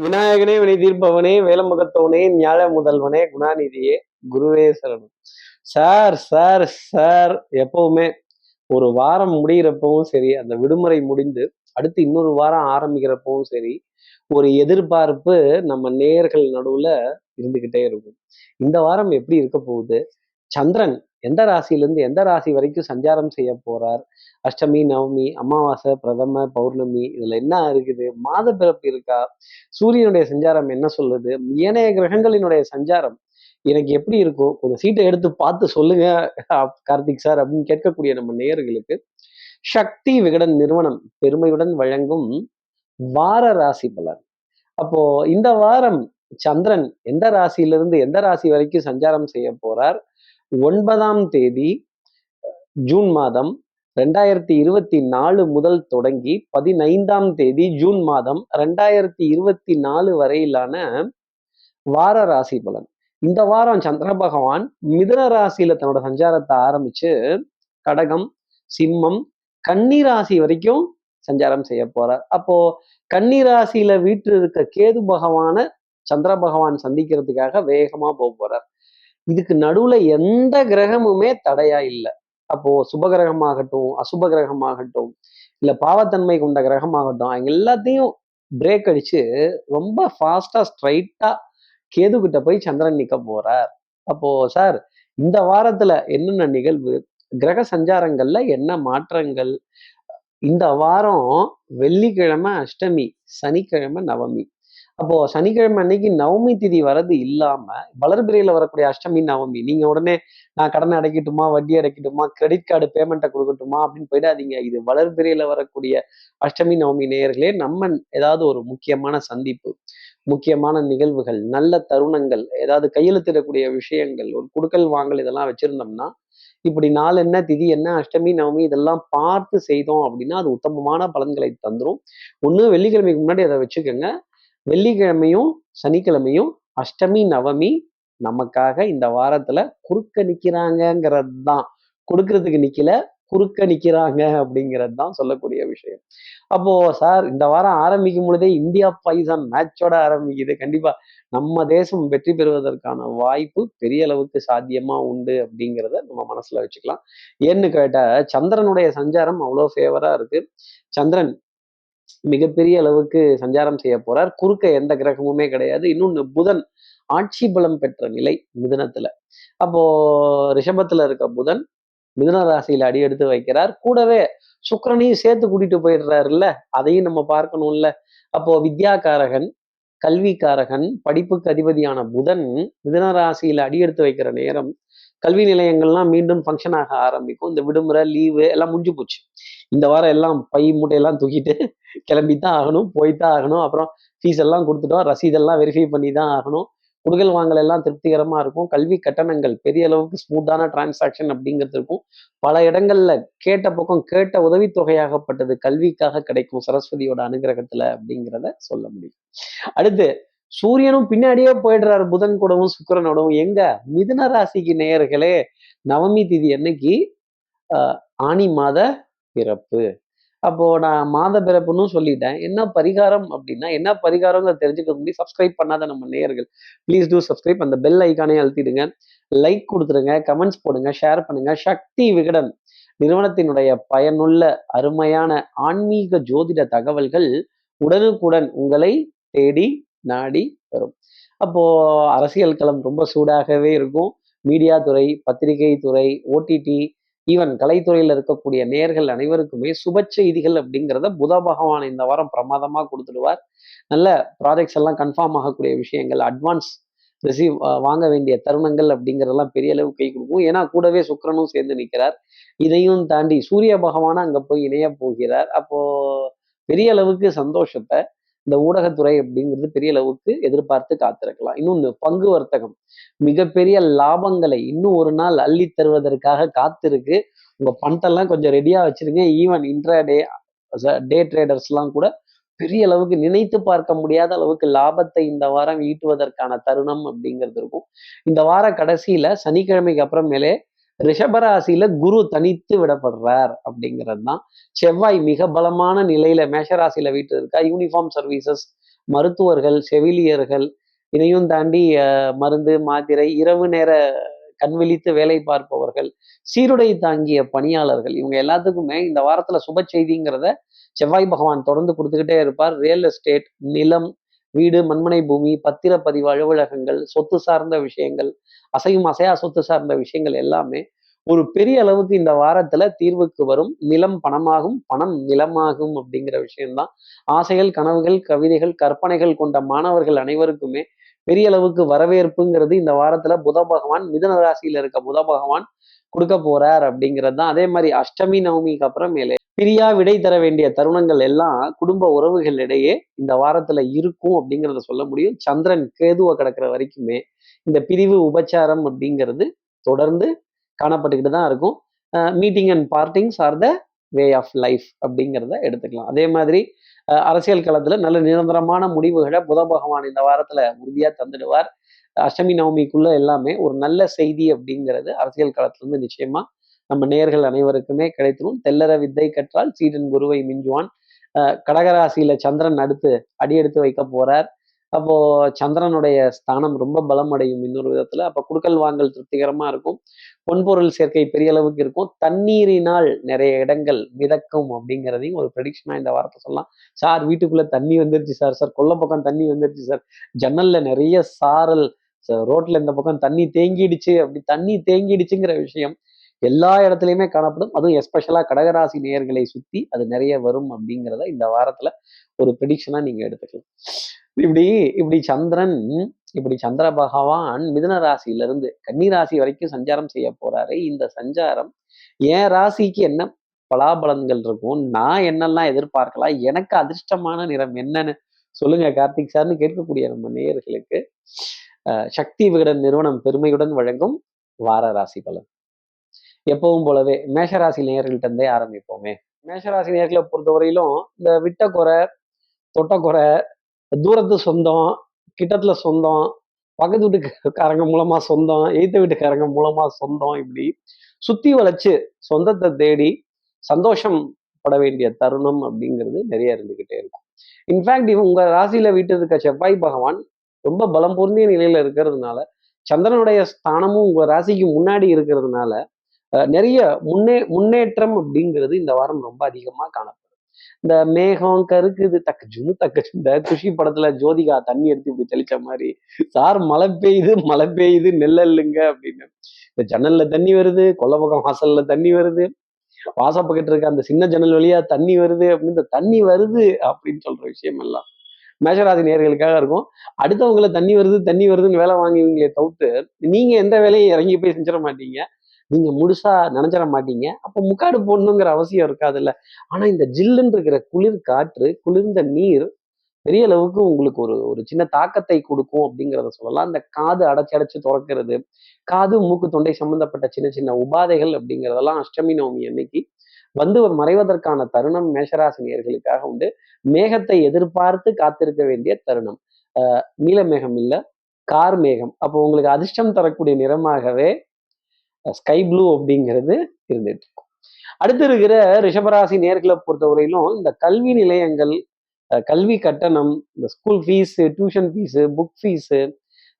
விநாயகனே வினை தீர்ப்பவனே வேலமுகத்தவனே ஞாழ முதல்வனே குணாநிதியே குருவே சரணம். சார் சார் சார் எப்பவுமே ஒரு வாரம் முடிகிறப்பவும் சரி அந்த விடுமுறை முடிந்து அடுத்து இன்னொரு வாரம் ஆரம்பிக்கிறப்பவும் சரி ஒரு எதிர்பார்ப்பு நம்ம நேர்கள் நடுவுல இருந்துகிட்டே இருக்கும். இந்த வாரம் எப்படி இருக்க போகுது? சந்திரன் எந்த ராசியிலேருந்து எந்த ராசி வரைக்கும் சஞ்சாரம் செய்ய போறார்? அஷ்டமி நவமி அமாவாசை பிரதம பௌர்ணமி இதுல என்ன இருக்குது? மாத பிறப்பு இருக்கா? சூரியனுடைய சஞ்சாரம் என்ன சொல்லுது? ஏனைய கிரகங்களினுடைய சஞ்சாரம் எனக்கு எப்படி இருக்கும்? கொஞ்சம் சீட்டை எடுத்து பார்த்து சொல்லுங்க கார்த்திக் சார் அப்படின்னு கேட்கக்கூடிய நம்ம நேயர்களுக்கு. சக்தி விகடன் நிறுவனம் பெருமையுடன் வழங்கும் வார ராசி பலன். அப்போ இந்த வாரம் சந்திரன் எந்த ராசியிலிருந்து எந்த ராசி வரைக்கும் சஞ்சாரம் செய்ய போறார்? ஒன்பதாம் தேதி ஜூன் மாதம் ரெண்டாயிரத்தி இருபத்தி நாலு முதல் தொடங்கி பதினைந்தாம் தேதி ஜூன் மாதம் ரெண்டாயிரத்தி இருபத்தி நாலு வரையிலான வார ராசி பலன். இந்த வாரம் சந்திர பகவான் மிதுன ராசியில தன்னோட சஞ்சாரத்தை ஆரம்பிச்சு கடகம் சிம்மம் கன்னி ராசி வரைக்கும் சஞ்சாரம் செய்ய போறார். அப்போ கன்னி ராசியில இருக்க கேது பகவான சந்திர பகவான் சந்திக்கிறதுக்காக வேகமா போக போறார். இதுக்கு நடுவுல எந்த கிரகமுமே தடையா இல்லை. அப்போ சுப கிரகமாகட்டும் அசுப கிரகமாகட்டும் இல்ல பாவத்தன்மை கொண்ட கிரகமாகட்டும் அவங்க எல்லாத்தையும் பிரேக் அடிச்சு ரொம்ப ஃபாஸ்டா ஸ்ட்ரைட்டா கேது கிட்ட போய் சந்திரன் நிக்க போறார். அப்போ சார் இந்த வாரத்துல என்னென்ன நிகழ்வு? கிரக சஞ்சாரங்கள்ல என்ன மாற்றங்கள்? இந்த வாரம் வெள்ளிக்கிழமை அஷ்டமி சனிக்கிழமை நவமி. அப்போ சனிக்கிழமை அன்னைக்கு நவமி திதி வரது இல்லாம வளர்பிறையில வரக்கூடிய அஷ்டமி நவமி. நீங்க உடனே நான் கடனை அடைக்கட்டுமா வட்டி அடைக்கட்டுமா கிரெடிட் கார்டு பேமெண்ட்டை கொடுக்கட்டுமா அப்படின்னு போயிடாதீங்க. இது வளர்பிறையில வரக்கூடிய அஷ்டமி நவமி நேயர்களே நம்ம ஏதாவது ஒரு முக்கியமான சந்திப்பு முக்கியமான நிகழ்வுகள் நல்ல தருணங்கள் ஏதாவது கையெழுத்திடக்கூடிய விஷயங்கள் ஒரு குடுக்கல் வாங்கல் இதெல்லாம் வச்சிருந்தோம்னா இப்படி நாள் என்ன திதி என்ன அஷ்டமி நவமி இதெல்லாம் பார்த்து செய்தோம் அப்படின்னா அது உத்தமமான பலன்களை தந்துடும் ஒன்று வெள்ளிக்கிழமைக்கு முன்னாடி அதை வச்சுக்கோங்க. வெள்ளிக்கிழமையும் சனிக்கிழமையும் அஷ்டமி நவமி நமக்காக இந்த வாரத்துல குறுக்க நிக்கிறாங்கிறது தான் கொடுக்கறதுக்கு நிக்கல குறுக்க நிக்கிறாங்க அப்படிங்கிறது தான் சொல்லக்கூடிய விஷயம். அப்போ சார் இந்த வாரம் ஆரம்பிக்கும் பொழுதே இந்தியா பைசான் மேட்சோட ஆரம்பிக்குது. கண்டிப்பா நம்ம தேசம் வெற்றி பெறுவதற்கான வாய்ப்பு பெரிய அளவுக்கு சாத்தியமா உண்டு அப்படிங்கிறத நம்ம மனசுல வச்சுக்கலாம். ஏன்னு கேட்டா சந்திரனுடைய சஞ்சாரம் அவ்வளோ ஃபேவரா இருக்கு. சந்திரன் மிகப்பெரிய அளவுக்கு சஞ்சாரம் செய்ய போறார். குறுக்க எந்த கிரகமுமே கிடையாது. இன்னொன்னு புதன் ஆட்சி பலம் பெற்ற நிலை மிதனத்துல. அப்போ ரிஷபத்துல இருக்க புதன் மிதன ராசியில அடி எடுத்து வைக்கிறார். கூடவே சுக்கரனையும் சேர்த்து கூட்டிட்டு போயிடுறாருல்ல. அதையும் நம்ம பார்க்கணும்ல. அப்போ வித்யாகாரகன் கல்விக்காரகன் படிப்புக்கு அதிபதியான புதன் மிதன ராசியில அடி எடுத்து வைக்கிற நேரம் கல்வி நிலையங்கள்லாம் மீண்டும் ஃபங்க்ஷன் ஆக ஆரம்பிக்கும். இந்த விடுமுறை லீவு எல்லாம் முடிஞ்சு போச்சு. இந்த வாரம் எல்லாம் பை மூட்டையெல்லாம் தூக்கிட்டு கிளம்பித்தான் ஆகணும் போய்த்தான் ஆகணும். அப்புறம் ஃபீஸ் எல்லாம் கொடுத்துட்டோம். ரசீதெல்லாம் வெரிஃபை பண்ணி தான் ஆகணும். குடுகல் வாங்கல் எல்லாம் திருப்திகரமாக இருக்கும். கல்வி கட்டணங்கள் பெரிய அளவுக்கு ஸ்மூத்தான டிரான்சாக்ஷன் அப்படிங்கிறது இருக்கும். பல இடங்கள்ல கேட்ட பக்கம் கேட்ட உதவித்தொகையாகப்பட்டது கல்விக்காக கிடைக்கும் சரஸ்வதியோட அனுகிரகத்துல அப்படிங்கிறத சொல்ல முடியும். அடுத்து சூரியனும் பின்னாடியே போயிடுறாரு. புதன் கூடவும் சுக்கரனோடவும் எங்க? மிதுன ராசிக்கு நேயர்களே நவமி திதி என்னைக்கு ஆணி மாத பிறப்பு. அப்போ நான் மாத பிறப்புன்னு சொல்லிட்டேன். என்ன பரிகாரம் அப்படின்னா என்ன பரிகாரம்ங்கிறத தெரிஞ்சுக்க முடியும் சப்ஸ்கிரைப் பண்ணாத நம்ம நேயர்கள் ப்ளீஸ் டூ சப்ஸ்கிரைப் அந்த பெல் ஐக்கானே அழுத்திடுங்க. லைக் கொடுத்துருங்க கமெண்ட்ஸ் போடுங்க ஷேர் பண்ணுங்க. சக்தி விகடன் நிறுவனத்தினுடைய பயனுள்ள அருமையான ஆன்மீக ஜோதிட தகவல்கள் உடனுக்குடன் உங்களை தேடி நாடி வரும். அப்போ அரசியல் களம் ரொம்ப சூடாகவே இருக்கும். மீடியா துறை பத்திரிகை துறை ஓடிடி ஈவன் கலைத்துறையில் இருக்கக்கூடிய நேர்கள் அனைவருக்குமே சுப செய்திகள் அப்படிங்கிறத புத பகவான் இந்த வாரம் பிரமாதமாக கொடுத்துடுவார். நல்ல ப்ராஜெக்ட்ஸ் எல்லாம் கன்ஃபார்ம் ஆகக்கூடிய விஷயங்கள் அட்வான்ஸ் ரிசீவ் வாங்க வேண்டிய தருணங்கள் அப்படிங்கிறதெல்லாம் பெரிய அளவு கை கொடுக்கும். ஏன்னா கூடவே சுக்கரனும் சேர்ந்து நிற்கிறார் இதையும் தாண்டி சூரிய பகவானும் அங்கே போய் இணைய போகிறார். அப்போ பெரிய அளவுக்கு சந்தோஷத்தை இந்த ஊடகத்துறை அப்படிங்கிறது பெரிய அளவுக்கு எதிர்பார்த்து காத்திருக்கலாம். இன்னொன்று பங்கு வர்த்தகம். மிகப்பெரிய லாபங்களை இன்னும் ஒரு நாள் அள்ளி தருவதற்காக காத்திருக்கு. உங்க பணத்தெல்லாம் கொஞ்சம் ரெடியா வச்சிருங்க. ஈவன் இன்ட்ரா டே டே ட்ரேடர்ஸ்லாம் கூட பெரிய அளவுக்கு நினைத்து பார்க்க முடியாத அளவுக்கு லாபத்தை இந்த வாரம் ஈட்டுவதற்கான தருணம் அப்படிங்கிறது இருக்கும். இந்த வார கடைசியில சனிக்கிழமைக்கு அப்புறமேலே ரிஷபராசியில குரு தனித்து விடப்படுறார் அப்படிங்கிறது தான். செவ்வாய் மிக பலமான நிலையில மேஷராசியில வீட்டு இருக்கா? யூனிஃபார்ம் சர்வீசஸ் மருத்துவர்கள் செவிலியர்கள் இதையும் தாண்டி மருந்து மாத்திரை இரவு நேர கண்விழித்து வேலை பார்ப்பவர்கள் சீருடை தாங்கிய பணியாளர்கள் இவங்க எல்லாத்துக்குமே இந்த வாரத்துல சுப செய்திங்கிறத செவ்வாய் பகவான் தொடர்ந்து கொடுத்துக்கிட்டே இருப்பார். ரியல் எஸ்டேட் நிலம் வீடு மண்மனை பூமி பத்திரப்பதிவு அலுவலகங்கள் சொத்து சார்ந்த விஷயங்கள் அசையும் அசையா சொத்து சார்ந்த விஷயங்கள் எல்லாமே ஒரு பெரிய அளவுக்கு இந்த வாரத்துல தீர்வுக்கு வரும். நிலம் பணமாகும் பணம் நிலமாகும் அப்படிங்கிற விஷயம்தான். ஆசைகள் கனவுகள் கவிதைகள் கற்பனைகள் கொண்ட மாணவர்கள் அனைவருக்குமே பெரிய அளவுக்கு வரவேற்புங்கிறது இந்த வாரத்துல புத பகவான் மிதன ராசியில இருக்க புத பகவான் கொடுக்க போறார் அப்படிங்கிறது தான். அதே மாதிரி அஷ்டமி நவமிக்கு அப்புறமேலே பிரியா விடை தர வேண்டிய தருணங்கள் எல்லாம் குடும்ப உறவுகளிடையே இந்த வாரத்துல இருக்கும் அப்படிங்கிறத சொல்ல முடியும். சந்திரன் கேதுவை கிடக்கிற வரைக்குமே இந்த பிரிவு உபச்சாரம் அப்படிங்கிறது தொடர்ந்து காணப்பட்டுக்கிட்டு தான் இருக்கும். Meeting and partings are the way of life அப்படிங்கிறத எடுத்துக்கலாம். அதே மாதிரி அரசியல் களத்துல நல்ல நிரந்தரமான முடிவுகளை புத பகவான் இந்த வாரத்துல உறுதியா தந்துடுவார். அஷ்டமி நவமிக்குள்ள எல்லாமே ஒரு நல்ல செய்தி அப்படிங்கிறது அரசியல் களத்துல இருந்து நிச்சயமா நம்ம நேர்கள் அனைவருக்குமே கிடைத்திரும் தெல்லற வித்தை கற்றால் சீடன் குருவை மிஞ்சுவான். கடகராசியில சந்திரன் அடுத்து அடியெடுத்து வைக்க போறார். அப்போ சந்திரனுடைய ஸ்தானம் ரொம்ப பலம் அடையும் இன்னொரு விதத்துல. அப்ப குடுக்கல் வாங்கல் திருப்திகரமா இருக்கும். பொன்பொருள் சேர்க்கை பெரிய அளவுக்கு இருக்கும். தண்ணீரினால் நிறைய இடங்கள் மிதக்கும் அப்படிங்கிறதையும் ஒரு ப்ரெடிக்ஷனா இந்த வார்த்தை சொல்லலாம். சார் வீட்டுக்குள்ள தண்ணி வந்துருச்சு சார். சார் கொல்ல பக்கம் தண்ணி வந்துருச்சு சார். ஜன்னல்ல நிறைய சாரல் ரோட்ல இந்த பக்கம் தண்ணி தேங்கிடுச்சு. அப்படி தண்ணி தேங்கிடுச்சுங்கிற விஷயம் எல்லா இடத்துலையுமே காணப்படும். அதுவும் எஸ்பெஷலா கடகராசி நேயர்களை சுத்தி அது நிறைய வரும் அப்படிங்கிறத இந்த வாரத்துல ஒரு ப்ரிடிக்ஷனா நீங்க எடுத்துக்கலாம். இப்படி இப்படி சந்திரன் இப்படி சந்திர பகவான் மிதுன ராசியில இருந்து கன்னி ராசி வரைக்கும் சஞ்சாரம் செய்ய போறாரு. இந்த சஞ்சாரம் என் ராசிக்கு என்ன பலாபலன்கள் இருக்கும்? நான் என்னெல்லாம் எதிர்பார்க்கலாம்? எனக்கு அதிர்ஷ்டமான நிறம் என்னன்னு சொல்லுங்க கார்த்திக் சார்னு கேட்கக்கூடிய நம்ம நேயர்களுக்கு. சக்தி விகடன் நிறுவனம் பெருமையுடன் வழங்கும் வார ராசி பலன். எப்பவும் போலவே மேஷராசி நேயர்கள்ட்டே இருந்தே ஆரம்பிப்போமே. மேஷராசி நேர்களை பொறுத்தவரையிலும் இந்த விட்ட குறை தொட்ட குறை தூரத்து சொந்தம் கிட்டத்துல சொந்தம் பக்கத்து வீட்டுக்காரங்க மூலமா சொந்தம் எய்த்த வீட்டுக்காரங்க மூலமா சொந்தம் இப்படி சுத்தி வளைச்சு சொந்தத்தை தேடி சந்தோஷம் பட வேண்டிய தருணம் அப்படிங்கிறது நிறைய இருந்துகிட்டே இருக்கும். இன்ஃபேக்ட் இவங்க உங்க ராசியில வீட்டு இருக்க செவ்வாய் பகவான் ரொம்ப பலம் பொருந்திய நிலையில இருக்கிறதுனால சந்திரனுடைய ஸ்தானமும் உங்க ராசிக்கு முன்னாடி இருக்கிறதுனால நிறைய முன்னே முன்னேற்றம் அப்படிங்கிறது இந்த வாரம் ரொம்ப அதிகமா காணப்படும். இந்த மேகம் கருக்குது தக்க ஜுனு தக்க இந்த குஷி படத்துல ஜோதிகா தண்ணி எடுத்து இப்படி தெளிச்ச மாதிரி சார் மழை பெய்யுது மழை பெய்யுது நெல்லல்லுங்க அப்படின்னு. இந்த ஜன்னல்ல தண்ணி வருது கொல்லை பக்கம் வாசல்ல தண்ணி வருது வாசப்பக்கிட்டு இருக்க அந்த சின்ன ஜன்னல் வழியா தண்ணி வருது அப்படின்னு இந்த தண்ணி வருது அப்படின்னு சொல்ற விஷயம் எல்லாம் மேஷராசி நேர்களுக்காக இருக்கும். அடுத்தவங்களை தண்ணி வருது தண்ணி வருதுன்னு வேலை வாங்குவீங்களே தவிர்த்து நீங்க எந்த வேலையும் இறங்கி போய் செஞ்சிட மாட்டீங்க. நீங்க முழுசா நினைச்சிட மாட்டீங்க. அப்போ முக்காடு போடணுங்கிற அவசியம் இருக்காதுல்ல. ஆனா இந்த ஜில்லுன்னு இருக்கிற குளிர் காற்று குளிர்ந்த நீர் பெரிய அளவுக்கு உங்களுக்கு ஒரு ஒரு சின்ன தாக்கத்தை கொடுக்கும் அப்படிங்கிறத சொல்லலாம். இந்த காது அடைச்சி அடைச்சு திறக்கிறது காது மூக்கு தொண்டை சம்பந்தப்பட்ட சின்ன சின்ன உபாதைகள் அப்படிங்கிறதெல்லாம் அஷ்டமி நவமி அன்னைக்கு வந்து மறைவதற்கான தருணம் மேஷராசினியர்களுக்காக உண்டு. மேகத்தை எதிர்பார்த்து காத்திருக்க வேண்டிய தருணம். ஆஹ் நீல மேகம் இல்லை கார் மேகம். அப்போ உங்களுக்கு அதிர்ஷ்டம் தரக்கூடிய நிறமாகவே ஸ்கை ப்ளூ அப்படிங்கிறது இருந்துட்டு இருக்கும் அடுத்து இருக்கிற ரிஷபராசி நேர்களை பொறுத்தவரையிலும் இந்த கல்வி நிலையங்கள் கல்வி கட்டணம் இந்த school fees tuition fees book fees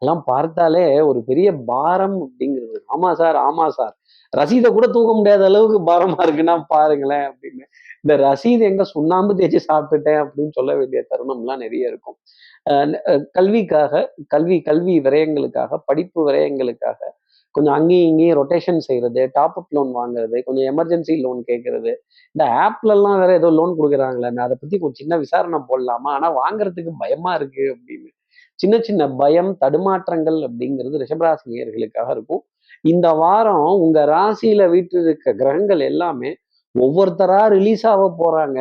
எல்லாம் பார்த்தாலே ஒரு பெரிய பாரம் அப்படிங்கிறது. ஆமா சார் ஆமா சார். ரசீதை கூட தூக்க முடியாத அளவுக்கு பாரமா இருக்குன்னா பாருங்களேன் அப்படின்னு. இந்த ரசீது எங்க சுண்ணாம்பு தேய்ச்சி சாப்பிட்டுட்டேன் அப்படின்னு சொல்ல வேண்டிய தருணம்லாம் நிறைய இருக்கும். கல்விக்காக கல்வி கல்வி விரயங்களுக்காக படிப்பு விரயங்களுக்காக கொஞ்சம் அங்கேயும் இங்கேயும் ரொட்டேஷன் செய்யறது டாப் அப் லோன் வாங்குறது கொஞ்சம் எமர்ஜென்சி லோன் கேட்கறது. இந்த ஆப்லலாம் வேற ஏதோ லோன் கொடுக்குறாங்களே நான் அதை பத்தி கொஞ்சம் சின்ன விசாரணை போடலாமா? ஆனா வாங்குறதுக்கு பயமா இருக்கு அப்படின்னு. சின்ன சின்ன பயம் தடுமாற்றங்கள் அப்படிங்கிறது ரிஷபராசி நேர்களுக்காக இருக்கும். இந்த வாரம் உங்க ராசியில வீட்டிருக்க கிரகங்கள் எல்லாமே ஒவ்வொருத்தரா ரிலீஸ் ஆக போறாங்க.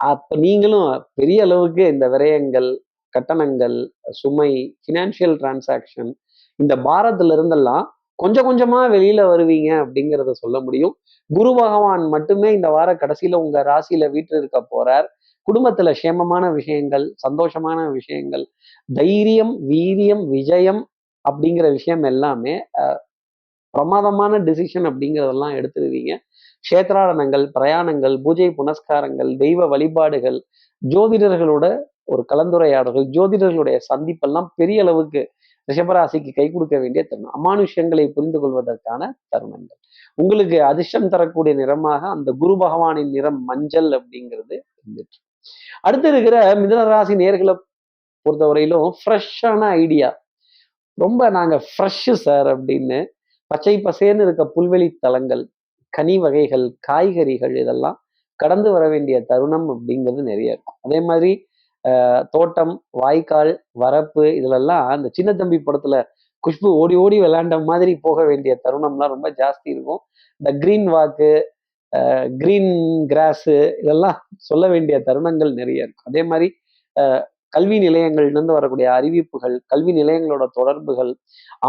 அப்ப நீங்களும் பெரிய அளவுக்கு இந்த விரயங்கள் கட்டணங்கள் சுமை ஃபினான்ஷியல் டிரான்சாக்ஷன் இந்த பாரத்துல இருந்தெல்லாம் கொஞ்சம் கொஞ்சமா வெளியில வருவீங்க அப்படிங்கிறத சொல்ல முடியும். குரு பகவான் மட்டுமே இந்த வார கடைசியில உங்க ராசியில வீட்டு இருக்க போறார். குடும்பத்துல சேமமான விஷயங்கள் சந்தோஷமான விஷயங்கள் தைரியம் வீரியம் விஜயம் அப்படிங்கிற விஷயம் எல்லாமே பிரமாதமான டிசிஷன் அப்படிங்கிறதெல்லாம் எடுத்துருவீங்க. கஷேத்ராடனங்கள் பிரயாணங்கள் பூஜை புனஸ்காரங்கள் தெய்வ வழிபாடுகள் ஜோதிடர்களோட ஒரு கலந்துரையாடல்கள் ஜோதிடர்களுடைய சந்திப்பெல்லாம் பெரிய அளவுக்கு ரிஷபராசிக்கு கை கொடுக்க வேண்டிய தருணம். அமானுஷ்யங்களை புரிந்து கொள்வதற்கான தருணங்கள். உங்களுக்கு அதிர்ஷ்டம் தரக்கூடிய நிறமாக அந்த குரு பகவானின் நிறம் மஞ்சள் அப்படிங்கிறது இருந்துட்டு அடுத்து இருக்கிற மிதனராசி நேர்களை பொறுத்தவரையிலும் ஃப்ரெஷ்ஷான ஐடியா ரொம்ப நாங்க ஃப்ரெஷ்ஷு சார் அப்படின்னு பச்சை பசேன்னு இருக்க புல்வெளி தலங்கள் கனி வகைகள் காய்கறிகள் இதெல்லாம் கடந்து வர வேண்டிய தருணம் அப்படிங்கிறது நிறைய இருக்கும். அதே மாதிரி தோட்டம் வாய்க்கால் வரப்பு இதுலெல்லாம் அந்த சின்ன தம்பி படத்துல குஷ்பு ஓடி ஓடி விளையாண்ட மாதிரி போக வேண்டிய தருணம்லாம் ரொம்ப ஜாஸ்தி இருக்கும். இந்த கிரீன் வாக்கு கிரீன் கிராஸு இதெல்லாம் சொல்ல வேண்டிய தருணங்கள் நிறைய இருக்கும் அதே மாதிரி கல்வி நிலையங்கள்லேருந்து வரக்கூடிய அறிவிப்புகள் கல்வி நிலையங்களோட தொடர்புகள்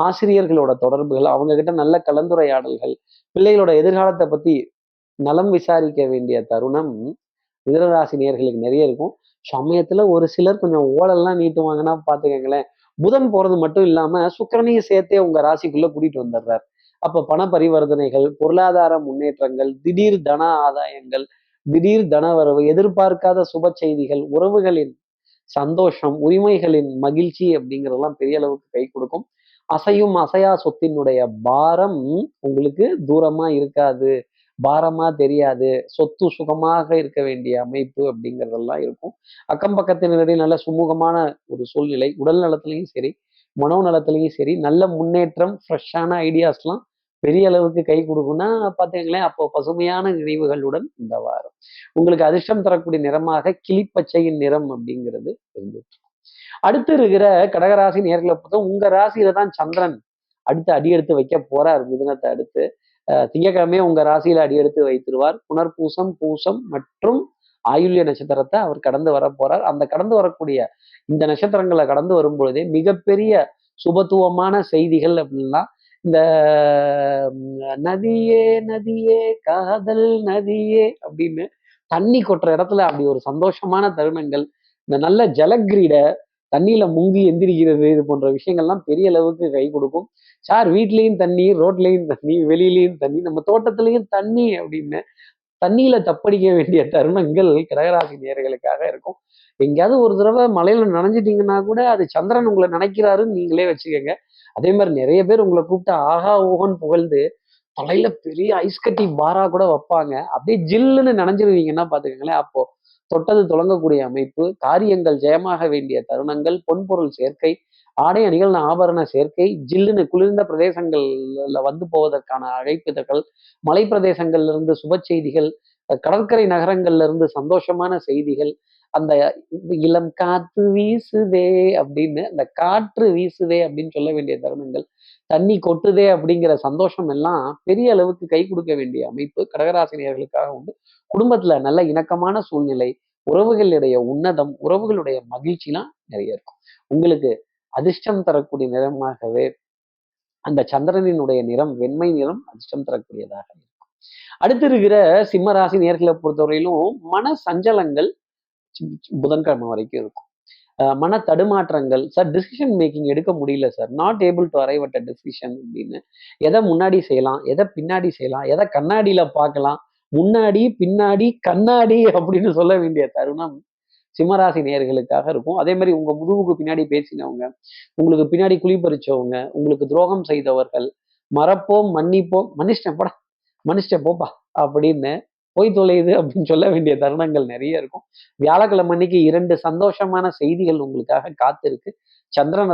ஆசிரியர்களோட தொடர்புகள் அவங்க கிட்ட நல்ல கலந்துரையாடல்கள் பிள்ளைகளோட எதிர்காலத்தை பற்றி நலம் விசாரிக்க வேண்டிய தருணம் மிதனராசி நேர்களுக்கு நிறைய இருக்கும். சமயத்துல ஒரு சிலர் கொஞ்சம் ஓலெல்லாம் நீட்டுவாங்கன்னா பாத்துக்கங்களேன் புதன் போறது மட்டும் இல்லாம சுக்கரனையும் சேர்த்தே உங்க ராசிக்குள்ள கூட்டிட்டு வந்துடுறார். அப்போ பண பரிவர்த்தனைகள் பொருளாதார முன்னேற்றங்கள் திடீர் தன ஆதாயங்கள் திடீர் தனவரவு எதிர்பார்க்காத சுப செய்திகள் உறவுகளின் சந்தோஷம் உரிமைகளின் மகிழ்ச்சி அப்படிங்கிறதெல்லாம் பெரிய அளவுக்கு கை கொடுக்கும். அசையும் அசையா சொத்தினுடைய பாரம் உங்களுக்கு தூரமா இருக்காது பாரமா தெரியாது சொத்து சுகமாக இருக்க வேண்டிய அமைப்பு அப்படிங்கிறதெல்லாம் இருக்கும். அக்கம் பக்கத்தினரிடையே நல்ல சுமூகமான ஒரு சூழ்நிலை உடல் நலத்திலையும் சரி மனோ நலத்திலையும் சரி நல்ல முன்னேற்றம் ஃப்ரெஷ்ஷான ஐடியாஸ்லாம் பெரிய அளவுக்கு கை கொடுக்கும்னா பார்த்தீங்களேன் அப்போ பசுமையான நினைவுகளுடன் இந்த வாரம். உங்களுக்கு அதிர்ஷ்டம் தரக்கூடிய நிறமாக கிளிப்பச்சையின் நிறம் அப்படிங்கிறது இருந்துட்டு அடுத்து இருக்கிற கடகராசி நேர்களை பொறுத்த உங்க ராசியில தான் சந்திரன் அடுத்து அடி எடுத்து வைக்க போறார். மிதுனத்தை அடுத்து திங்கக்கிழமையே உங்க ராசியில அடி எடுத்து வைத்திருவார். புனர்பூசம் பூசம் மற்றும் ஆயுள்ய நட்சத்திரத்தை அவர் கடந்து வர போறார். அந்த கடந்து வரக்கூடிய இந்த நட்சத்திரங்களை கடந்து வரும்பொழுதே மிகப்பெரிய சுபத்துவமான செய்திகள் அப்படின்னா இந்த நதியே நதியே காதல் நதியே அப்படின்னு தண்ணி கொட்டுற இடத்துல அப்படி ஒரு சந்தோஷமான தருணங்கள். இந்த நல்ல ஜலக்கிரீட தண்ணியில முங்கி எந்திரிக்கிறது இது போன்ற விஷயங்கள்லாம் பெரிய அளவுக்கு கை கொடுக்கும். சார் வீட்லேயும் தண்ணி ரோட்லேயும் தண்ணி வெளியிலையும் தண்ணி நம்ம தோட்டத்துலேயும் தண்ணி அப்படின்னு தண்ணியில தப்படிக்க வேண்டிய தருணங்கள் கடகராசி நேர்களுக்காக இருக்கும். எங்கேயாவது ஒரு தடவை மலையில நனைஞ்சிட்டீங்கன்னா கூட அது சந்திரன் உங்களை நினைக்கிறாருன்னு நீங்களே வச்சுக்கோங்க. அதே மாதிரி நிறைய பேர் உங்களை கூப்பிட்டு ஆஹா ஓகன் புகழ்ந்து தலையில பெரிய ஐஸ் கட்டி பாரா கூட வைப்பாங்க. அப்படியே ஜில்லுன்னு நினைஞ்சிருவீங்கன்னா பாத்துக்கோங்களேன் அப்போ தொட்டது தொடங்கக்கூடிய அமைப்பு காரியங்கள் ஜெயமாக வேண்டிய தருணங்கள் பொன்பொருள் சேர்க்கை ஆடை அணிகள் ஆபரண சேர்க்கை ஜில்லுன்னு குளிர்ந்த பிரதேசங்கள்ல வந்து போவதற்கான அழைப்புதர்கள் மலை பிரதேசங்கள்ல இருந்து சுப செய்திகள் கடற்கரை நகரங்கள்ல இருந்து சந்தோஷமான செய்திகள் அந்த இளம் காற்று வீசுதே அப்படின்னு அந்த காற்று வீசுதே அப்படின்னு சொல்ல வேண்டிய தருணங்கள் தண்ணி கொட்டுதே அப்படிங்கிற சந்தோஷம் எல்லாம் பெரிய அளவுக்கு கை கொடுக்க வேண்டிய அமைப்பு. கடகராசினியர்களுக்காக உண்டு. குடும்பத்துல நல்ல இணக்கமான சூழ்நிலை உறவுகளுடைய உன்னதம் உறவுகளுடைய மகிழ்ச்சிலாம் நிறைய இருக்கும். உங்களுக்கு அதிர்ஷ்டம் தரக்கூடிய நிறமாகவே அந்த சந்திரனினுடைய நிறம் வெண்மை நிறம் அதிர்ஷ்டம் தரக்கூடியதாக இருக்கும். அடுத்து இருக்கிற சிம்மராசி நேர்களை பொறுத்தவரையிலும் மன சஞ்சலங்கள் புதன்கிழமை வரைக்கும் இருக்கும். மன தடுமாற்றங்கள் சார் டிசிஷன் மேக்கிங் எடுக்க முடியல sir not able to arrive at a decision அப்படின்னு. எதை முன்னாடி செய்யலாம் எதை பின்னாடி செய்யலாம் எதை கண்ணாடியில பார்க்கலாம் முன்னாடி பின்னாடி கண்ணாடி அப்படின்னு சொல்ல வேண்டிய தருணம் சிம்மராசி நேர்களுக்காக இருக்கும். அதே மாதிரி உங்க முதுகுக்கு பின்னாடி பேசினவங்க உங்களுக்கு பின்னாடி குழி பறிச்சவங்க உங்களுக்கு துரோகம் செய்தவர்கள் மறப்போம் மன்னிப்போம் மன்னிச்சிட்டேன் போடா மன்னிச்சிட்டேன் போப்பா அப்படின்னு போய் தொலையுது அப்படின்னு சொல்ல வேண்டிய தருணங்கள் நிறைய இருக்கும். வியாழக்கிழமை அன்னைக்கு இரண்டு சந்தோஷமான செய்திகள் உங்களுக்காக காத்திருக்கு. சந்திரன்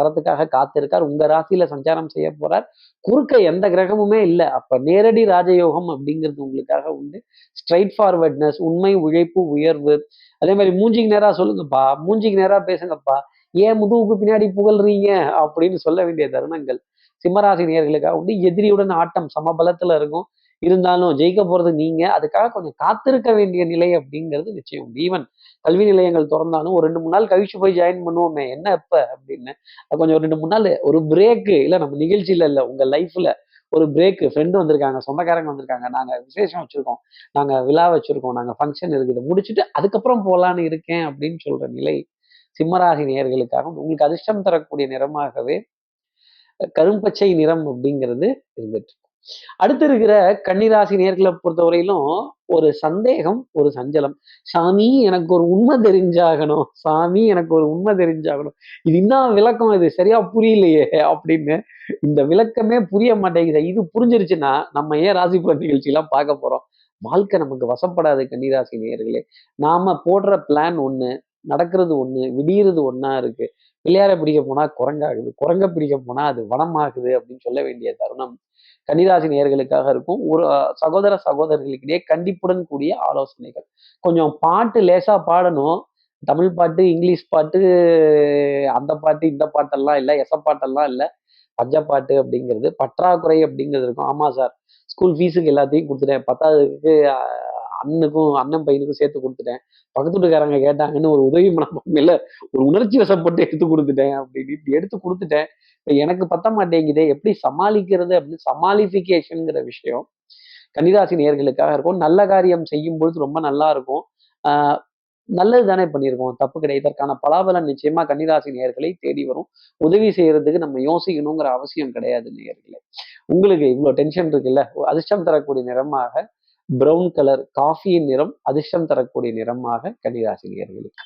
தரத்துக்காக காத்திருக்கார். உங்க ராசியில சஞ்சாரம் செய்ய போறார். குறுக்க எந்த கிரகமுமே இல்லை. அப்ப நேரடி ராஜயோகம் அப்படிங்கிறது உங்களுக்காக உண்டு. ஸ்ட்ரைட் ஃபார்வர்ட்னஸ் உண்மை உழைப்பு உயர்வு. அதே மாதிரி மூஞ்சிக்கு நேரா சொல்லுங்கப்பா. மூஞ்சிக்கு நேரா பேசுங்கப்பா. ஏன் முதுகுக்கு பின்னாடி புகழ்றீங்க? அப்படின்னு சொல்ல வேண்டிய தருணங்கள். சிம்மராசி நேர்களுக்காக உண்டு. எதிரியுடன் ஆட்டம் சமபலத்துல இருக்கும். இருந்தாலும் ஜெயிக்க போறது நீங்க. அதுக்காக கொஞ்சம் காத்திருக்க வேண்டிய நிலை அப்படிங்கிறது நிச்சயம். ஈவன் கல்வி நிலையங்கள் திறந்தாலும் ஒரு ரெண்டு மூணு நாள் கழிச்சு போய் ஜாயின் பண்ணுவோமே என்ன எப்ப அப்படின்னு. கொஞ்சம் ஒரு ரெண்டு மூணு நாள் ஒரு பிரேக்கு இல்ல நம்ம நிகழ்ச்சியில இல்ல உங்க லைஃப்ல ஒரு பிரேக்கு ஃப்ரெண்டு வந்திருக்காங்க சொந்தக்காரங்க வந்திருக்காங்க. நாங்கள் விசேஷம் வச்சுருக்கோம் நாங்கள் விழா வச்சுருக்கோம் நாங்கள் ஃபங்க்ஷன் இருக்குது. முடிச்சுட்டு அதுக்கப்புறம் போகலான்னு இருக்கேன் அப்படின்னு சொல்கிற நிலை சிம்மராசி நேர்களுக்காக உங்களுக்கு அதிர்ஷ்டம் தரக்கூடிய நிறமாகவே கரும்பச்சை நிறம் அப்படிங்கிறது இருந்துட்டு அடுத்து இருக்கிற கன்னிராசி நேர்களை பொறுத்தவரையிலும் ஒரு சந்தேகம் ஒரு சஞ்சலம். சாமி எனக்கு ஒரு உண்மை தெரிஞ்சாகணும். சாமி எனக்கு ஒரு உண்மை தெரிஞ்சாகணும். இது என்ன விளக்கம் இது? சரியா புரியலையே அப்படின்னு இந்த விளக்கமே புரிய மாட்டேங்குது. இது புரிஞ்சிருச்சுன்னா நம்ம ஏன் ராசி பலன் நிகழ்ச்சியெல்லாம் பார்க்க போறோம்? வாழ்க்கை நமக்கு வசப்படாது கன்னிராசி நேயர்களே. நாம போடுற பிளான் ஒண்ணு நடக்கிறது ஒண்ணு விடியறது ஒன்னா இருக்கு. விளையாட பிடிக்க போனா குரங்காகுது. குரங்க பிடிக்க போனா அது வனமாகுது அப்படின்னு சொல்ல வேண்டிய தருணம் கன்னிராசி நேர்களுக்காக இருக்கும். ஒரு சகோதர சகோதரர்களுக்கிடையே கண்டிப்புடன் கூடிய ஆலோசனைகள். கொஞ்சம் பாட்டு லேசாக பாடணும். தமிழ் பாட்டு இங்கிலீஷ் பாட்டு அந்த பாட்டு இந்த பாட்டெல்லாம் இல்லை எச பாட்டெல்லாம் இல்லை. பஞ்சப்பாட்டு அப்படிங்கிறது பற்றாக்குறை அப்படிங்கிறது இருக்கும். ஆமாம் சார். ஸ்கூல் ஃபீஸுக்கு எல்லாத்தையும் கொடுத்துட்டேன். பத்தாவதுக்கு அண்ணனுக்கும் அண்ணன் பையனுக்கும் சேர்த்து கொடுத்துட்டேன். பக்கத்து வீட்டுக்காரங்க கேட்டாங்கன்னு ஒரு உதவி மனப்பான்மையில ஒரு உணர்ச்சி வசப்பட்டு எடுத்து கொடுத்துட்டேன் அப்படின்னு எடுத்து கொடுத்துட்டேன். இப்போ எனக்கு பத்த மாட்டேங்குதே எப்படி சமாளிக்கிறது அப்படின்னு சமாளிஃபிகேஷனுங்கிற விஷயம் கன்னிராசி நேர்களுக்காக இருக்கும். நல்ல காரியம் செய்யும் பொழுது ரொம்ப நல்லா இருக்கும். நல்லது தானே பண்ணியிருக்கோம். தப்பு கிடையாது. இதற்கான பலாபலம் நிச்சயமா கன்னிராசி நேர்களை தேடி வரும். உதவி செய்யறதுக்கு நம்ம யோசிக்கணுங்கிற அவசியம் கிடையாது நேர்களை. உங்களுக்கு இவ்வளோ டென்ஷன் இருக்குல்ல அதிர்ஷ்டம் தரக்கூடிய நிறமாக பிரவுன் கலர் காஃபியின் நிறம் அதிர்ஷ்டம் தரக்கூடிய நிறமாக கன்னிராசி நேர்களுக்கு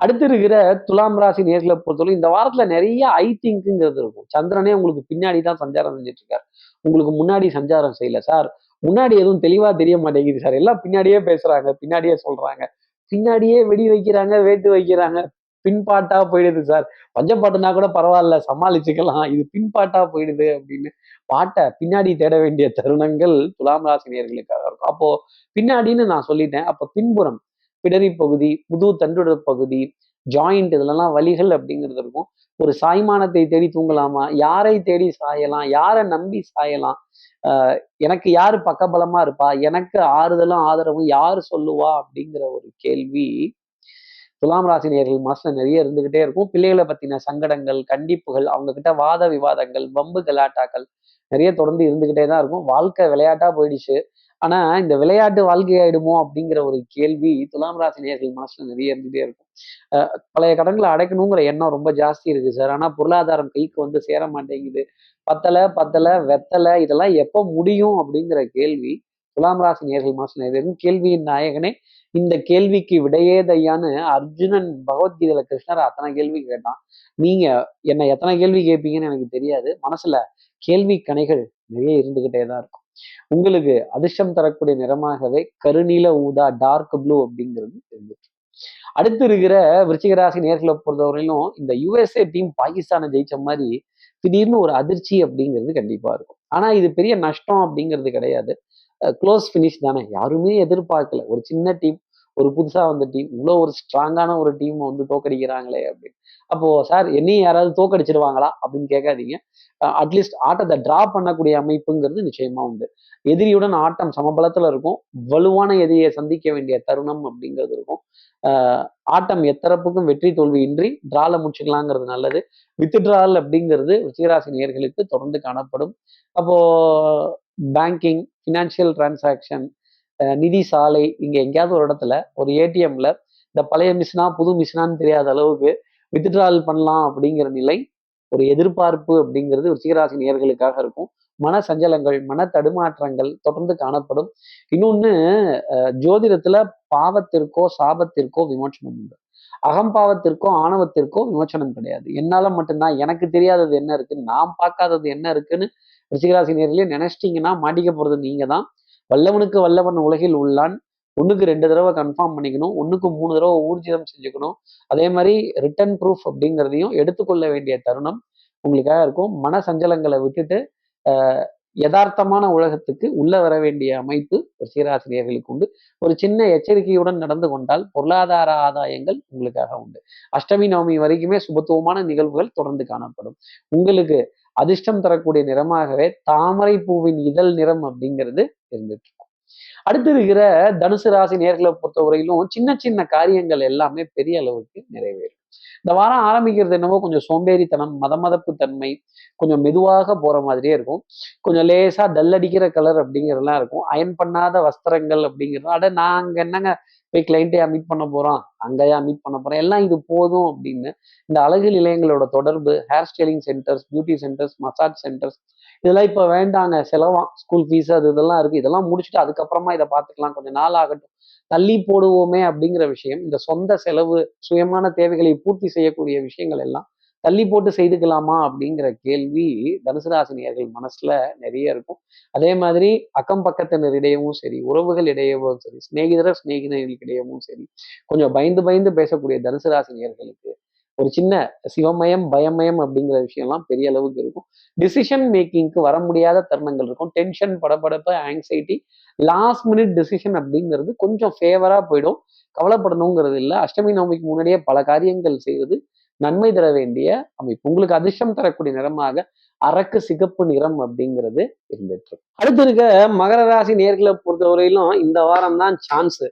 அடுத்து இருக்கிற துலாம் ராசி நேர்களை பொறுத்தவரை இந்த வாரத்துல நிறைய ஐ திங்க்குங்கிறது இருக்கும். சந்திரனே உங்களுக்கு பின்னாடி தான் சஞ்சாரம் செஞ்சுட்டு இருக்காரு உங்களுக்கு முன்னாடி சஞ்சாரம் செய்யல சார். முன்னாடி எதுவும் தெளிவா தெரிய மாட்டேங்குது சார். எல்லாம் பின்னாடியே பேசுறாங்க பின்னாடியே சொல்றாங்க. பின்னாடியே வெடி வைக்கிறாங்க வேட்டு வைக்கிறாங்க. பின்பாட்டா போயிடுது சார். பஞ்சப்பாட்டுனா கூட பரவாயில்ல சமாளிச்சுக்கலாம். இது பின்பாட்டா போயிடுது அப்படின்னு பாட்டை பின்னாடி தேட வேண்டிய தருணங்கள் துலாம் ராசினியர்களுக்காக இருக்கும். அப்போ பின்னாடின்னு நான் சொல்லிட்டேன். அப்போ பின்புறம் பிடரி பகுதி புது தண்டுடல் பகுதி ஜாயிண்ட் இதுலலாம் வழிகள் அப்படிங்கிறது இருக்கும். ஒரு சாய்மானத்தை தேடி தூங்கலாமா? யாரை தேடி சாயலாம்? யாரை நம்பி சாயலாம்? எனக்கு யார் பக்கபலமா இருப்பா? எனக்கு ஆறுதலும் ஆதரவும் யார் சொல்லுவா? அப்படிங்கிற ஒரு கேள்வி துலாம் ராசி நேர்கள் மாசம் நிறைய இருந்துகிட்டே இருக்கும். பிள்ளைகளை பத்தின சங்கடங்கள் கண்டிப்புகள் அவங்க கிட்ட வாத விவாதங்கள் பம்பு கலாட்டாக்கள் நிறைய தொடர்ந்து இருந்துகிட்டே தான் இருக்கும். வாழ்க்கை விளையாட்டா போயிடுச்சு. ஆனா இந்த விளையாட்டு வாழ்க்கை ஆயிடுமோ அப்படிங்கிற ஒரு கேள்வி துலாம் ராசி நேர்கள் மனசுல நிறைய இருந்துகிட்டே இருக்கும். பழைய கடன்களை அடைக்கணுங்கிற எண்ணம் ரொம்ப ஜாஸ்தி இருக்கு சார். ஆனா பொருளாதாரம் கைக்கு வந்து சேர மாட்டேங்குது. பத்தலை பத்தலை வெத்தலை இதெல்லாம் எப்போ முடியும் அப்படிங்கிற கேள்வி துலாம் ராசி நேர்கள் மாசம் நேர்கள் கேள்வியின் நாயகனே இந்த கேள்விக்கு விடையே தையான்னு அர்ஜுனன் பகவத்கீதையில கிருஷ்ணர் அத்தனை கேள்வி கேட்டான். நீங்க என்ன எத்தனை கேள்வி கேட்பீங்கன்னு எனக்கு தெரியாது. மனசுல கேள்வி கணைகள் நிறைய இருந்துகிட்டே தான் இருக்கும். உங்களுக்கு அதிர்ஷ்டம் தரக்கூடிய நிறமாகவே கருநீல ஊதா டார்க் ப்ளூ அப்படிங்கிறது இருந்துச்சு அடுத்து இருக்கிற விருச்சிகராசி நேர்களை பொறுத்தவரையிலும் இந்த யுஎஸ்ஏ டீம் பாகிஸ்தானை ஜெயிச்ச மாதிரி திடீர்னு ஒரு அதிர்ச்சி அப்படிங்கிறது கண்டிப்பா இருக்கும். ஆனா இது பெரிய நஷ்டம் அப்படிங்கிறது கிடையாது. க்ளோஸ் ஃபினிஷ் தானே. யாருமே எதிர்பார்க்கல. ஒரு சின்ன டீம் ஒரு புதுசா வந்த டீம் இவ்வளோ ஒரு ஸ்ட்ராங்கான ஒரு டீம் வந்து தோக்கடிக்கிறாங்களே அப்படின்னு. அப்போ சார் என்னையும் யாராவது தோக்கடிச்சிருவாங்களா அப்படின்னு கேட்காதீங்க. அட்லீஸ்ட் ஆட்டத்தை டிரா பண்ணக்கூடிய அமைப்புங்கிறது நிச்சயமா உண்டு. எதிரியுடன் ஆட்டம் சமபலத்துல இருக்கும். வலுவான எதிரியை சந்திக்க வேண்டிய தருணம் அப்படிங்கிறது இருக்கும். ஆட்டம் எத்தரப்புக்கும் வெற்றி தோல்வியின்றி டிரால முடிச்சுக்கலாங்கிறது நல்லது. வித் டிரால் அப்படிங்கிறது ருச்சிகராசி நேர்களுக்கு தொடர்ந்து காணப்படும். அப்போ பேங்கிங் ஃபினான்ஷியல் டிரான்சாக்ஷன் நிதி சாலை இங்க எங்கேயாவது ஒரு இடத்துல ஒரு ஏடிஎம்ல இந்த பழைய மிஷினா புது மிஷினான்னு தெரியாத அளவுக்கு வித்ட்ரால் பண்ணலாம் அப்படிங்கிற நிலை ஒரு எதிர்பார்ப்பு அப்படிங்கிறது ஒரு சீராசி நேர்களுக்காக இருக்கும். மன சஞ்சலங்கள் மன தடுமாற்றங்கள் தொடர்ந்து காணப்படும். இன்னொன்னு ஜோதிடத்துல பாவத்திற்கோ சாபத்திற்கோ விமோச்சனம் உண்டு. அகம்பாவத்திற்கோ ஆணவத்திற்கோ விமோச்சனம் கிடையாது. என்னால மட்டும்தான் எனக்கு தெரியாதது என்ன இருக்கு நான் பார்க்காதது என்ன இருக்குன்னு ரிஷிகராசி நேர்களே நினைச்சிட்டீங்கன்னா மாட்டிக்க போறது நீங்க தான் வல்லவனுக்கு வல்லவன் உலகில் உள்ளான். ஒன்றுக்கு ரெண்டு தடவை கன்ஃபார்ம் பண்ணிக்கணும். ஒன்றுக்கு மூணு தடவை ஊர்ஜிதம் செஞ்சுக்கணும். அதே மாதிரி ரிட்டன் ப்ரூஃப் அப்படிங்கிறதையும் எடுத்துக்கொள்ள வேண்டிய தருணம் உங்களுக்காக இருக்கும். மன சஞ்சலங்களை விட்டுட்டு யதார்த்தமான உலகத்துக்கு உள்ள வர வேண்டிய அமைப்பு ஒரு சீராசிரியர்களுக்கு உண்டு. ஒரு சின்ன எச்சரிக்கையுடன் நடந்து கொண்டால் பொருளாதார ஆதாயங்கள் உங்களுக்காக உண்டு. அஷ்டமி நவமி வரைக்குமே சுபத்துவமான நிகழ்வுகள் தொடர்ந்து காணப்படும். உங்களுக்கு அதிர்ஷ்டம் தரக்கூடிய நிறமாகவே தாமரை பூவின் இதழ் நிறம் அப்படிங்கிறது இருந்துட்டு இருக்கும் அடுத்து இருக்கிற தனுசு ராசி நேர்களை பொறுத்தவரையிலும் சின்ன சின்ன காரியங்கள் எல்லாமே பெரிய அளவுக்கு நிறைவேறும். இந்த வாரம் ஆரம்பிக்கிறது என்னவோ கொஞ்சம் சோம்பேறித்தனம் மதமதப்பு தன்மை கொஞ்சம் மெதுவாக போற மாதிரியே இருக்கும். கொஞ்சம் லேசா டல்லடிக்கிற கலர் அப்படிங்கிறதுலாம் இருக்கும். அயன் பண்ணாத வஸ்திரங்கள் அப்படிங்கிறது அட நாங்க என்னங்க போய் கிளைண்ட்டையா மீட் பண்ண போகிறோம் அங்கேயா மீட் பண்ண போகிறோம் எல்லாம் இது போதும் அப்படின்னு இந்த அழகு நிலையங்களோட தொடர்பு hair styling centres beauty centres massage centres இதெல்லாம் இப்போ வேண்டாங்க செலவாம் ஸ்கூல் ஃபீஸ் அது இதெல்லாம் இருக்கு. இதெல்லாம் முடிச்சுட்டு அதுக்கப்புறமா இதை பார்த்துக்கலாம். கொஞ்சம் நாள் ஆகட்டும். தள்ளி போடுவோமே அப்படிங்கிற விஷயம் இந்த சொந்த செலவு சுயமான தேவைகளை பூர்த்தி செய்யக்கூடிய விஷயங்கள் எல்லாம் தள்ளி போட்டு செய்துக்கலாமா அப்படிங்கிற கேள்வி தனுசு ராசினியர்கள் மனசுல நிறைய இருக்கும். அதே மாதிரி அக்கம் பக்கத்தினரிடையவும் சரி உறவுகள் இடையவும் சரி சிநேகிதர சிநேகிதர்களுக்கிடையவும் சரி கொஞ்சம் பயந்து பயந்து பேசக்கூடிய தனுசு ராசினியர்களுக்கு ஒரு சின்ன சிவமயம் பயமயம் அப்படிங்கிற விஷயம்லாம் பெரிய அளவுக்கு இருக்கும். டிசிஷன் மேக்கிங்க்கு வர முடியாத தருணங்கள் இருக்கும். டென்ஷன் படப்படப்ப ஆங்ஸைட்டி லாஸ்ட் மினிட் டிசிஷன் அப்படிங்கிறது கொஞ்சம் ஃபேவரா போயிடும். கவலைப்படணுங்கிறது இல்லை. அஷ்டமி நவமிக்கு முன்னாடியே பல காரியங்கள் செய்வது நன்மை தர வேண்டிய அமைப்பு. உங்களுக்கு அதிர்ஷ்டம் தரக்கூடிய நிறமாக அரக்கு சிகப்பு நிறம் அப்படிங்கிறது இருந்துட்டு அடுத்து இருக்க மகர ராசி நேர்களை பொறுத்தவரையிலும் இந்த வாரம் தான் சான்ஸ்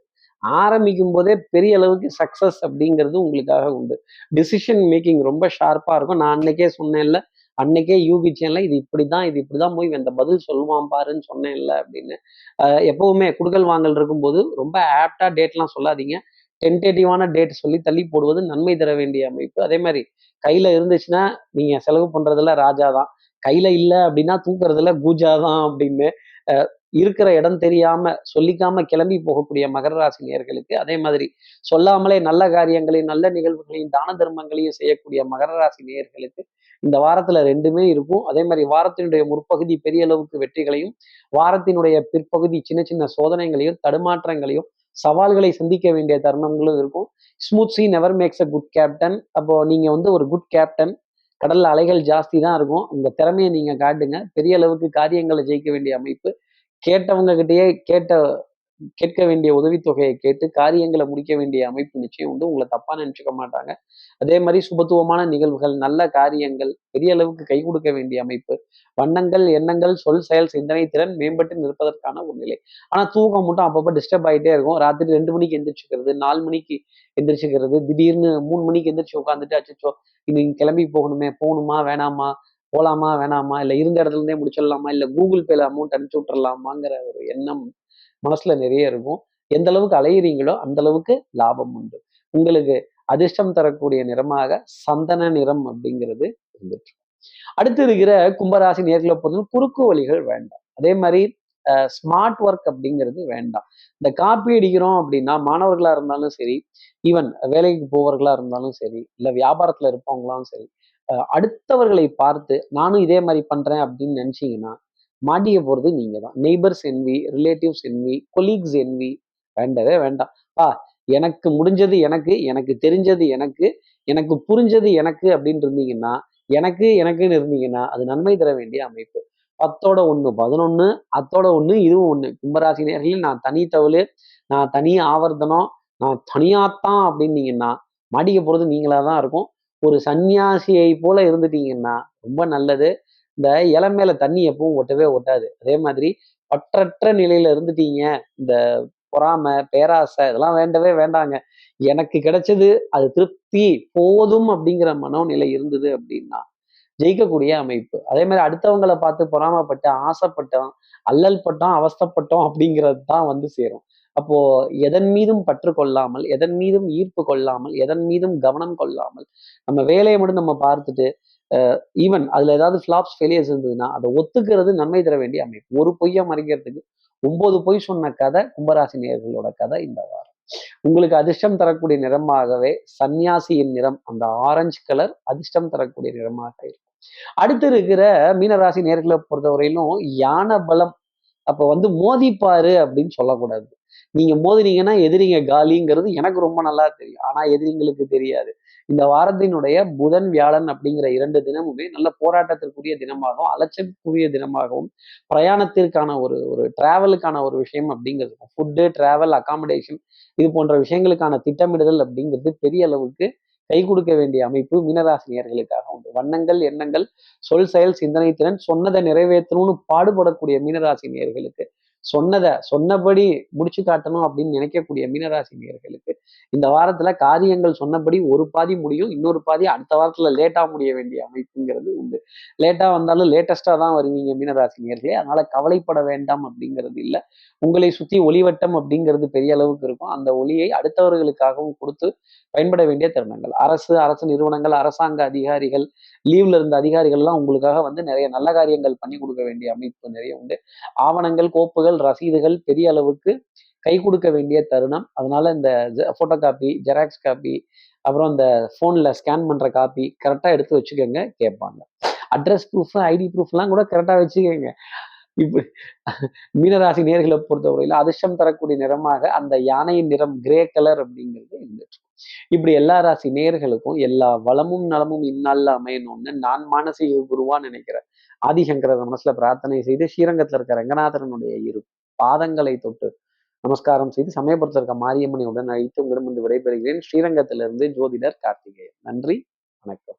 ஆரம்பிக்கும் போதே பெரிய அளவுக்கு சக்சஸ் அப்படிங்கிறது உங்களுக்காக உண்டு. டிசிஷன் மேக்கிங் ரொம்ப ஷார்ப்பா இருக்கும். நான் அன்னைக்கே சொன்னேன்ல அன்னைக்கே யூகிச்சேன்ல இது இப்படிதான் இது இப்படிதான் போய் அந்த பதில் சொல்லுவான் பாருன்னு சொன்னேன்ல அப்படின்னு. எப்பவுமே குடுக்கல் வாங்கல் இருக்கும்போது ரொம்ப ஆப்டா டேட்லாம் சொல்லாதீங்க. டென்டேட்டிவான டேட் சொல்லி தள்ளி போடுவது நன்மை தர வேண்டிய அமைப்பு. அதே மாதிரி கையில இருந்துச்சுன்னா நீங்க செலவு பண்றதுல ராஜா தான். கையில இல்லை அப்படின்னா தூக்குறதுல கூஜா தான் அப்படின்னு இருக்கிற இடம் தெரியாம சொல்லிக்காம கிளம்பி போகக்கூடிய மகர ராசி நேர்களுக்கு அதே மாதிரி சொல்லாமலே நல்ல காரியங்களையும் நல்ல நிகழ்வுகளையும் தான தர்மங்களையும் செய்யக்கூடிய மகர ராசி நேர்களுக்கு இந்த வாரத்துல ரெண்டுமே இருக்கும். அதே மாதிரி வாரத்தினுடைய முற்பகுதி பெரிய அளவுக்கு வெற்றிகளையும் வாரத்தினுடைய பிற்பகுதி சின்ன சின்ன சோதனைகளையும் தடுமாற்றங்களையும் சவால்களை சந்திக்க வேண்டிய தருணங்களும் இருக்கும். Smooth sea never makes a good captain அப்போ நீங்க வந்து ஒரு குட் கேப்டன் கடல்ல அலைகள் ஜாஸ்தி தான் இருக்கும். இந்த திறமையை நீங்க காட்டுங்க. பெரிய அளவுக்கு காரியங்களை ஜெயிக்க வேண்டிய அமைப்பு. கேட்டவங்க கிட்டேயே கேட்ட கேட்க வேண்டிய உதவித்தொகையை கேட்டு காரியங்களை முடிக்க வேண்டிய அமைப்பு நிச்சயம் வந்து உங்களை தப்பா நினைச்சுக்க மாட்டாங்க. அதே மாதிரி சுபத்துவமான நிகழ்வுகள் நல்ல காரியங்கள் பெரிய அளவுக்கு கை கொடுக்க வேண்டிய அமைப்பு வண்ணங்கள் எண்ணங்கள் சொல் செயல் சிந்தனை திறன் மேம்பட்டு நிற்பதற்கான ஒரு நிலை. ஆனா தூக்கம் மட்டும் அப்பப்போ டிஸ்டர்ப் ஆகிட்டே இருக்கும். ராத்திரி ரெண்டு மணிக்கு எந்திரிச்சுக்கிறது நாலு மணிக்கு எந்திரிச்சுக்கிறது திடீர்னு மூணு மணிக்கு எந்திரிச்சு உட்காந்துட்டு அச்சோ இன்னைக்கு கிளம்பி போகணுமே போகணுமா வேணாமா போகலாமா வேணாமா இல்லை இருந்த இடத்துல இருந்தே முடிச்சிடலாமா இல்லை கூகுள் பேல அமௌண்ட் அனுப்பிச்சு விட்டுறலாமாங்கிற ஒரு எண்ணம் மனசுல நிறைய இருக்கும். எந்த அளவுக்கு அலையிறீங்களோ அந்த அளவுக்கு லாபம் உண்டு. உங்களுக்கு அதிர்ஷ்டம் தரக்கூடிய நிறமாக சந்தன நிறம் அப்படிங்கிறது இருந்துட்டு அடுத்து இருக்கிற கும்பராசி நேர்களை பொறுத்தவரை குறுக்கு வழிகள் வேண்டாம். அதே மாதிரி ஸ்மார்ட் ஒர்க் அப்படிங்கிறது வேண்டாம். இந்த காப்பி அடிக்கிறோம் அப்படின்னா மாணவர்களா இருந்தாலும் சரி ஈவன் வேலைக்கு போவர்களா இருந்தாலும் சரி இல்லை வியாபாரத்துல இருப்பவங்களாலும் சரி அடுத்தவர்களை பார்த்து நானும் இதே மாதிரி பண்றேன் அப்படின்னு நினைச்சீங்கன்னா மாட்டிக்க போகிறது நீங்கள் தான் neighbours envy relatives envy colleagues envy வேண்டவே வேண்டாம். ஆ எனக்கு முடிஞ்சது எனக்கு எனக்கு தெரிஞ்சது எனக்கு எனக்கு புரிஞ்சது எனக்கு அப்படின்னு இருந்தீங்கன்னா எனக்கு எனக்குன்னு இருந்தீங்கன்னா அது நன்மை தர வேண்டிய அமைப்பு. பத்தோட ஒன்று பதினொன்று அத்தோட ஒன்று இதுவும் ஒன்று கும்பராசி நேர்களில் நான் தனி தவளு நான் தனி ஆவர்த்தனம் நான் தனியாத்தான் அப்படின்னீங்கன்னா மாட்டிக்க போகிறது நீங்களாக தான் இருக்கும். ஒரு சன்னியாசியை போல இருந்துட்டீங்கன்னா ரொம்ப நல்லது. இந்த இலை மேல தண்ணி எப்பவும் ஒட்டவே ஒட்டாது. அதே மாதிரி பற்றற்ற நிலையில இருந்துட்டீங்க. இந்த பொறாமை பேராசை இதெல்லாம் வேண்டவே வேண்டாங்க. எனக்கு கிடைச்சது அது திருப்தி போதும் அப்படிங்கிற மனோநிலை இருந்தது அப்படின்னா ஜெயிக்கக்கூடிய அமைப்பு. அதே மாதிரி அடுத்தவங்களை பார்த்து பொறாமப்பட்டு ஆசைப்பட்டோம் அல்லல் பட்டோம் அவஸ்தப்பட்டோம் அப்படிங்கிறது தான் வந்து சேரும். அப்போ எதன் மீதும் பற்று கொள்ளாமல் எதன் மீதும் ஈர்ப்பு கொள்ளாமல் எதன் மீதும் கவனம் கொள்ளாமல் நம்ம வேலையை மட்டும் நம்ம பார்த்துட்டு ஈவன் அதுல ஏதாவது ஃபிளாப்ஸ் ஃபெயிலியர்ஸ் இருந்ததுன்னா அதை ஒத்துக்கிறது நன்மை தர வேண்டிய அமைப்பு. ஒரு பொய்யை மறைக்கிறதுக்கு ஒன்பது பொய் சொன்ன கதை கும்பராசி நேர்களோட கதை இந்த வாரம். உங்களுக்கு அதிர்ஷ்டம் தரக்கூடிய நிறமாகவே சன்னியாசியின் நிறம் அந்த ஆரஞ்சு கலர் அதிர்ஷ்டம் தரக்கூடிய நிறமாக இருக்கும். அடுத்து இருக்கிற மீனராசி நேர்களை பொறுத்தவரையிலும் யானை பலம். அப்ப வந்து மோதிப்பாரு அப்படின்னு சொல்லக்கூடாது. நீங்க மோதினீங்கன்னா எதிரிங்க காலிங்கிறது எனக்கு ரொம்ப நல்லா தெரியும். ஆனா எதிரிங்களுக்கு தெரியாது. இந்த வாரத்தினுடைய புதன் வியாழன் அப்படிங்கிற இரண்டு தினமுமே நல்ல போராட்டத்திற்குரிய தினமாகவும் அலைச்சலுக்குரிய தினமாகவும் பிரயாணத்திற்கான ஒரு ஒரு டிராவலுக்கான ஒரு விஷயம் அப்படிங்கிறது. ஃபுட்டு டிராவல் அகாமடேஷன் இது போன்ற விஷயங்களுக்கான திட்டமிடுதல் அப்படிங்கிறது பெரிய அளவுக்கு கை கொடுக்க வேண்டிய அமைப்பு மீனராசினியர்களுக்காக உண்டு. வண்ணங்கள் எண்ணங்கள் சொல் செயல் சிந்தனை திறன் சொன்னதை நிறைவேற்றணும்னு பாடுபடக்கூடிய மீனராசினியர்களுக்கு சொன்னதை சொன்னபடி முடிச்சு காட்டணும் அப்படின்னு நினைக்கக்கூடிய மீனராசி நேர்களுக்கு இந்த வாரத்துல காரியங்கள் சொன்னபடி ஒரு பாதி முடியும் இன்னொரு பாதி அடுத்த வாரத்துல லேட்டா முடிய வேண்டிய அமைப்புங்கிறது உண்டு. லேட்டா வந்தாலும் லேட்டஸ்டா தான் வருவீங்க மீனராசி நேர்களே அதனால கவலைப்பட வேண்டாம் அப்படிங்கிறது இல்லை. உங்களை சுத்தி ஒளிவட்டம் அப்படிங்கிறது பெரிய அளவுக்கு இருக்கும். அந்த ஒளியை அடுத்தவர்களுக்காகவும் கொடுத்து பயன்பட வேண்டிய தருணங்கள். அரசு அரசு நிறுவனங்கள் அரசாங்க அதிகாரிகள் லீவ்ல இருந்த அதிகாரிகள்லாம் உங்களுக்காக வந்து நிறைய நல்ல காரியங்கள் பண்ணி கொடுக்க வேண்டிய அமைப்பு நிறைய உண்டு. ஆவணங்கள் கோப்புகள் ரசீதுகள் பெரிய அளவுக்கு கை கொடுக்க வேண்டிய தருணம். அதனால இந்த போட்டோ காப்பி ஜெராக்ஸ் காப்பி அப்புறம் இந்த ஃபோனில் ஸ்கேன் பண்ணுற காப்பி கரெக்டாக எடுத்து வச்சுக்கோங்க கேட்பாங்க. அட்ரஸ் ப்ரூஃப் ஐடி ப்ரூஃப்லாம் கூட கரெக்டாக வச்சுக்கோங்க. இப்போ மீனராசி நேர்களை பொறுத்தவரையில் அதிர்ஷ்டம் தரக்கூடிய நிறமாக அந்த யானையின் நிறம் கிரே கலர் அப்படிங்கிறது இருந்துட்டு இப்படி எல்லா ராசி நேர்களுக்கும் எல்லா வளமும் நலமும் இந்நாளில் அமையணும்னு நான் மானசீக குருவான்னு நினைக்கிறேன். ஆதிசங்கரர் மனசுல பிரார்த்தனை செய்து ஸ்ரீரங்கத்துல இருக்க ரங்கநாதரனுடைய இரு பாதங்களை தொட்டு நமஸ்காரம் செய்து சமயபுரத்தில் இருக்க மாரியம்மனை உடன் அழைத்து உங்களிடமிருந்து விடைபெறுகிறேன். ஸ்ரீரங்கத்திலிருந்து ஜோதிடர் கார்த்திகேயன். நன்றி வணக்கம்.